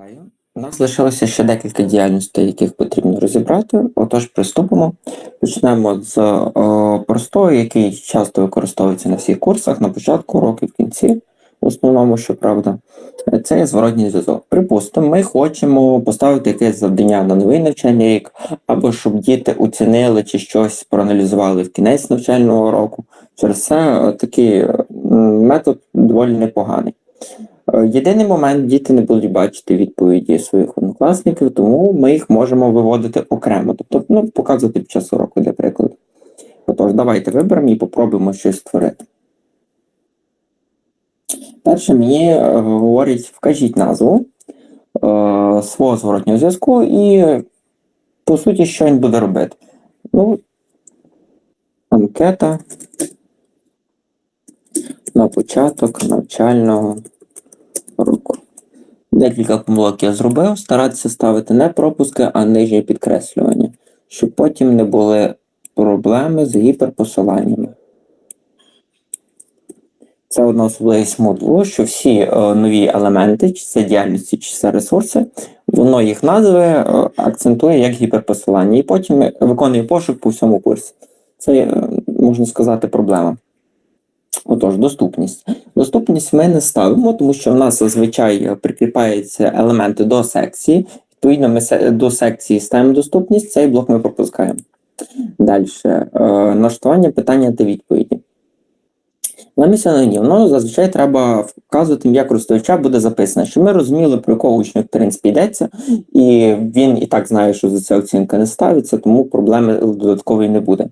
Вітаю. У нас лишилося ще декілька діяльностей, яких потрібно розібрати. Отож, приступимо. Почнемо з о, простої, який часто використовується на всіх курсах на початку уроку і в кінці, в основному, щоправда. Це є зворотній зв'язок. Припустимо, ми хочемо поставити якесь завдання на новий навчальний рік, або щоб діти оцінили чи щось проаналізували в кінець навчального року. Через це е, такий е, метод доволі непоганий. Е, Єдиний момент діти не будуть бачити відповіді своїх однокласників, тому ми їх можемо виводити окремо, тобто ну, показувати під час уроку, для прикладу. Отож, давайте виберемо і попробуємо щось створити. Перше мені е, говорить, вкажіть назву е, свого зворотнього зв'язку і, по суті, що він буде робити. Ну, анкета на початок навчального. Декілька помилок я зробив, старатися ставити не пропуски, а нижнє підкреслювання, щоб потім не були проблеми з гіперпосиланнями. Це одна особливість модулу, що всі е, нові елементи, чи це діяльності, чи це ресурси, воно їх назви е, акцентує як гіперпосилання, і потім виконує пошук по всьому курсі. Це, е, можна сказати, проблема. Отож, доступність. Доступність ми не ставимо, тому що в нас зазвичай е, прикріпаються елементи до секції. Відповідно, ми до секції ставимо доступність, цей блок ми пропускаємо. Далі. Е, налаштування питання та відповіді. Замість анонімно ну, зазвичай треба вказувати ім'я користувача, буде записано, щоб ми розуміли, про якого учня, в принципі, йдеться, і він і так знає, що за це оцінка не ставиться, тому проблеми додаткової не буде.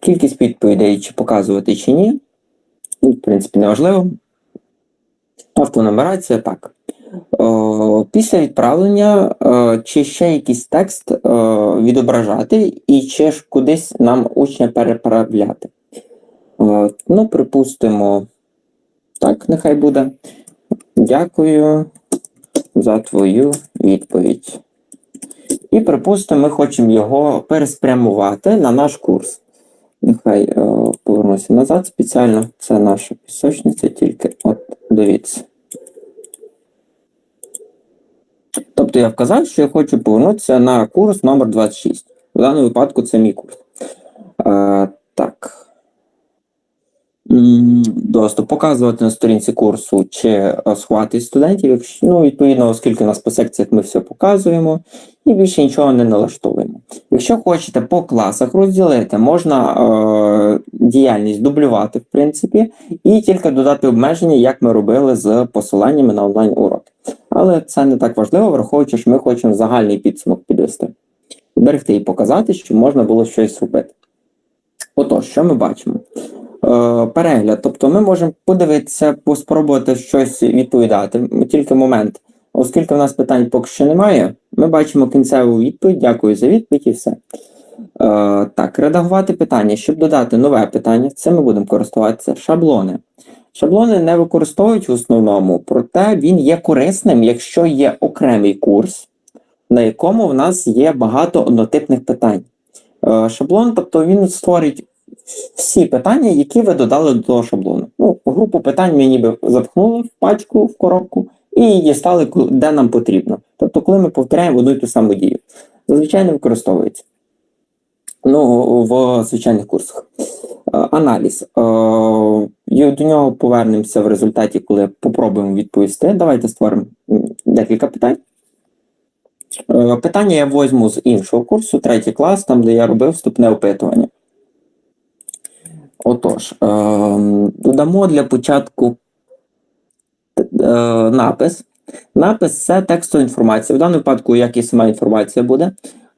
Кількість відповідей, чи показувати, чи ні, ну, в принципі, неважливо. Автонумерація так. О, після відправлення е, чи ще якийсь текст е, відображати, і чи ж кудись нам учня переправляти. Е, ну, припустимо, так, нехай буде. Дякую за твою відповідь. І припустимо, ми хочемо його переспрямувати на наш курс. Нехай е, повернуся назад спеціально. Це наша пісочниця, тільки от дивіться. Тобто я вказав, що я хочу повернутися на курс номер 26. У даному випадку це мій курс. Е, так. Доступ показувати на сторінці курсу чи е, студентів, якщо, ну, відповідно, оскільки у нас по секціях ми все показуємо і більше нічого не налаштовуємо. Якщо хочете по класах розділити, можна е, діяльність дублювати, в принципі, і тільки додати обмеження, як ми робили з посиланнями на онлайн-уроки. Але це не так важливо, враховуючи, що ми хочемо загальний підсумок підвести. Зберегти і показати, що можна було щось зробити. Отож, що ми бачимо? Е, перегляд. Тобто ми можемо подивитися, спробувати щось відповідати. Тільки момент. Оскільки в нас питань поки що немає, ми бачимо кінцеву відповідь. Дякую за відповідь і все. Е, так, редагувати питання. Щоб додати нове питання, це ми будемо користуватися шаблони. Шаблони не використовують в основному, проте він є корисним, якщо є окремий курс, на якому в нас є багато однотипних питань. Е, шаблон, тобто він створить всі питання, які ви додали до шаблону. Ну, групу питань ми ніби запхнули в пачку, в коробку і дістали, де нам потрібно. Тобто, коли ми повторяємо одну і ту саму дію. Зазвичай не використовується. Ну, в звичайних курсах. Е, Аналіз. Е, і до нього повернемося в результаті, коли попробуємо відповісти. Давайте створимо декілька питань. Е, Питання я возьму з іншого курсу, третій клас, там, де я робив вступне опитування. Отож, е, додамо для початку напис. Напис це текстова інформація. В даному випадку, як і сама інформація буде,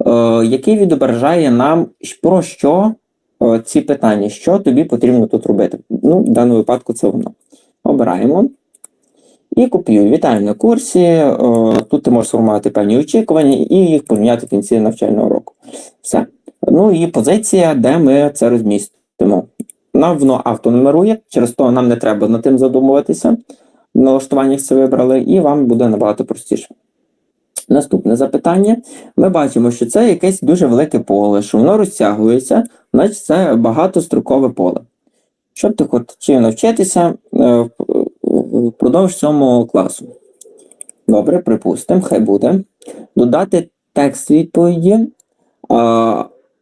е, який відображає нам, про що е, ці питання, що тобі потрібно тут робити. Ну, в даному випадку це воно. Обираємо. І копіюю. Вітаю на курсі. Е, тут ти можеш сформувати певні очікування і їх поміняти в кінці навчального року. Все. Ну і позиція, де ми це розмістимо. Нам воно автонумерує, через то нам не треба над тим задумуватися. Налаштуваннях це вибрали, і вам буде набагато простіше. Наступне запитання. Ми бачимо, що це якесь дуже велике поле, що воно розтягується, значить це багатострокове поле. Щоб ти хотів навчитися е, впродовж цьому класу. Добре, припустимо, хай буде. Додати текст відповіді.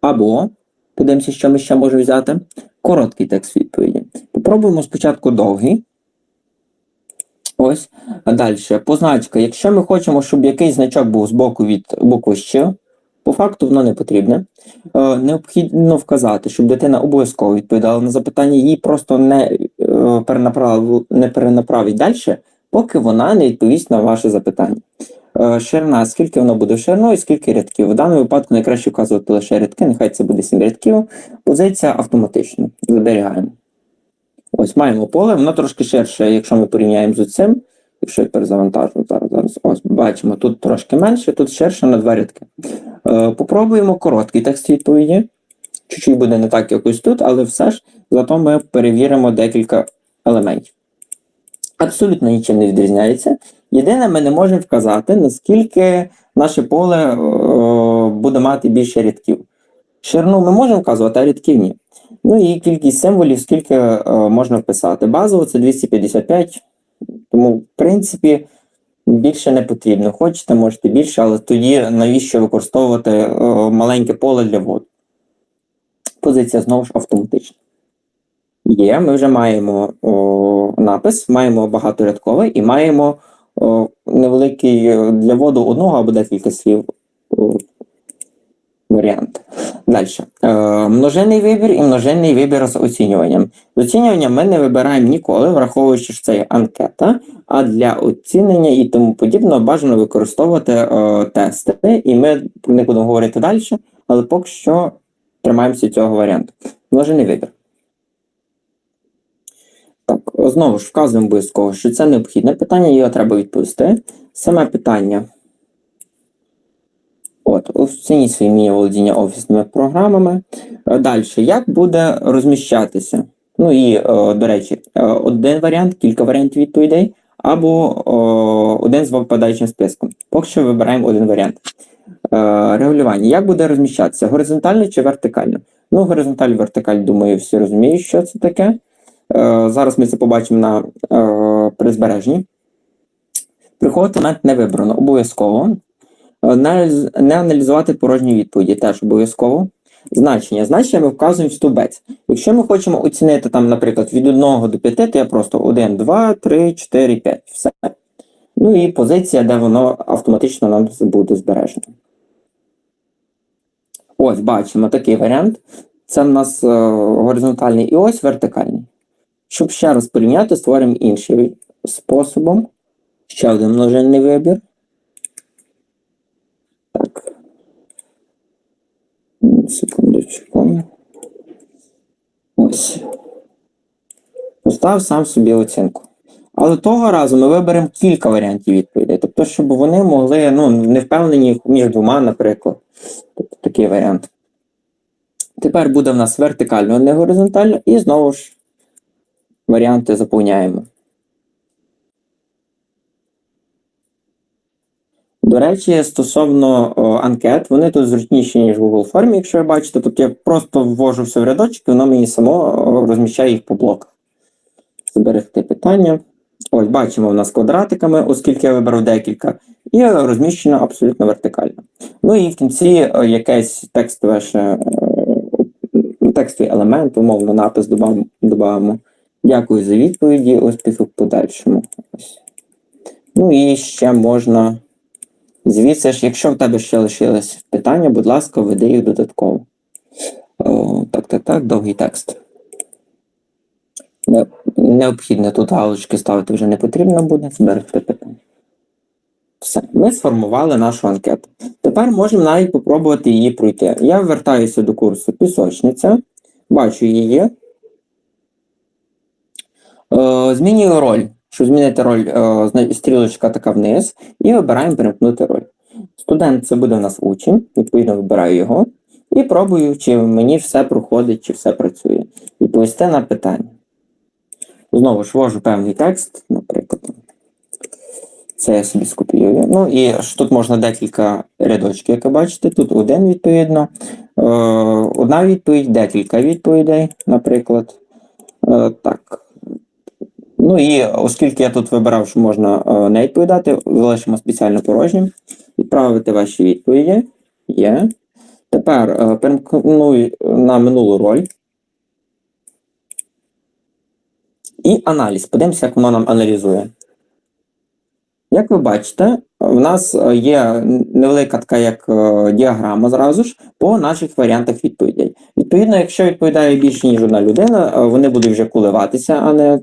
Або, подивимося, що ми ще можемо взяти. Короткий текст відповіді. Попробуємо спочатку довгий. Ось. А далі. Позначка. Якщо ми хочемо, щоб якийсь значок був збоку від букви «щ», по факту воно не потрібне. Е, необхідно вказати, щоб дитина обов'язково відповідала на запитання, її просто не, е, не перенаправить далі, поки вона не відповість на ваше запитання. Е, ширина, скільки воно буде шириною, скільки рядків. В даному випадку найкраще вказувати лише рядки, нехай це буде 7 рядків. Позиція автоматично. Зберігаємо. Ось маємо поле, воно трошки ширше, якщо ми порівняємо з цим. Якщо я перезавантажу зараз, зараз. Ось бачимо, тут трошки менше, тут ширше на два рядки. Е, попробуємо короткий текст відповіді. Чуть-чуть буде не так якось тут, але все ж зато ми перевіримо декілька елементів. Абсолютно нічим не відрізняється. Єдине, ми не можемо вказати, наскільки наше поле е, буде мати більше рядків. Ширину ми можемо вказувати, а рядків ні. Ну і кількість символів, скільки е, можна вписати. Базово це 255, тому, в принципі, більше не потрібно. Хочете, можете більше, але тоді навіщо використовувати е, маленьке поле для вводу? Позиція знову ж автоматична. Є, ми вже маємо о, напис, маємо багаторядковий і маємо о, невеликий е, для вводу одного або декілька слів о, варіант. Далі. Е, множинний вибір і множинний вибір з оцінюванням. З оцінюванням ми не вибираємо ніколи, враховуючи, що це є анкета, а для оцінення і тому подібного бажано використовувати е, тести. І ми не будемо говорити далі, але поки що тримаємося цього варіанту. Множинний вибір. Так, знову ж вказуємо обов'язково, що це необхідне питання, його треба відповісти. Саме питання. От, оцініть свої вміння володіння офісними програмами. Далі, як буде розміщатися? Ну і, е, до речі, е, один варіант, кілька варіантів відповідей, або один з випадаючим списком. Поки що вибираємо один варіант. Е, Регулювання. Як буде розміщатися? Горизонтально чи вертикально? Ну, горизонталь, вертикаль, думаю, всі розуміють, що це таке. Е, Зараз ми це побачимо на е, призбережні. Приходити момент не вибрано. Обов'язково. Е, Не, аналізувати порожні відповіді теж обов'язково. Значення. Значення ми вказуємо в стовбець. Якщо ми хочемо оцінити, там, наприклад, від 1 до 5, то я просто 1, 2, 3, 4, 5. Все. Ну і позиція, де воно автоматично нам буде збережено. Ось бачимо такий варіант. Це в нас е, горизонтальний і ось вертикальний. Щоб ще раз порівняти, створимо інший способом. Ще один множинний вибір. Так. М, Секундочку. Ось. Постав сам собі оцінку. Але того разу ми виберемо кілька варіантів відповідей. Тобто, щоб вони могли, ну, не впевнені між двома, наприклад. Тобто такий варіант. Тепер буде в нас вертикально, а не горизонтально, і знову ж варіанти заповняємо. До речі, стосовно о, анкет, вони тут зручніші, ніж в Google формі, якщо ви бачите. Тобто я просто ввожу все в рядочок, і воно мені само розміщає їх по блоках. Зберегти питання. Ось, бачимо, у нас квадратиками, оскільки я вибрав декілька, і розміщено абсолютно вертикально. Ну і в кінці о, якесь текстове ще, е, текстовий елемент, умовно, напис додамо. Дякую за відповіді, успіху в подальшому. Ось. Ну і ще можна. Звідси ж, якщо в тебе ще лишились питання, будь ласка, веди їх додатково. О, так, так, так, довгий текст. Не, необхідно тут галочки ставити вже не потрібно буде, зберегти питання. Все, ми сформували нашу анкету. Тепер можемо навіть попробувати її пройти. Я вертаюся до курсу пісочниця, бачу її. Е, змінюю роль. Щоб змінити роль, е, стрілочка така вниз, і вибираємо перемкнути роль. Студент це буде в нас учень, відповідно вибираю його. І пробую, чи мені все проходить, чи все працює. Відповісти на питання. Знову ж ввожу певний текст, наприклад. Це я собі скопіюю. Ну і тут можна декілька рядочків, як ви бачите. Тут один відповідно. Е, одна відповідь, декілька відповідей, наприклад. Е, так. Ну і оскільки я тут вибирав, що можна е, не відповідати, залишимо спеціально порожнім. Відправити ваші відповіді. Є. Тепер перемкну на минулу роль. І аналіз. Подивимося, як воно нам аналізує. Як ви бачите, в нас е, є невелика така як е, діаграма зразу ж по наших варіантах відповідей. Відповідно, якщо відповідає більше, ніж одна людина, е, вони будуть вже коливатися, а не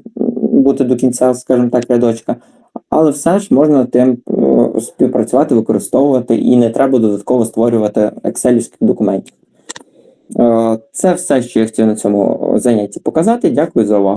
бути до кінця, скажімо так, рядочка. Але все ж можна тим співпрацювати, використовувати і не треба додатково створювати екселівських документів. Це все, що я хотів на цьому занятті показати. Дякую за увагу.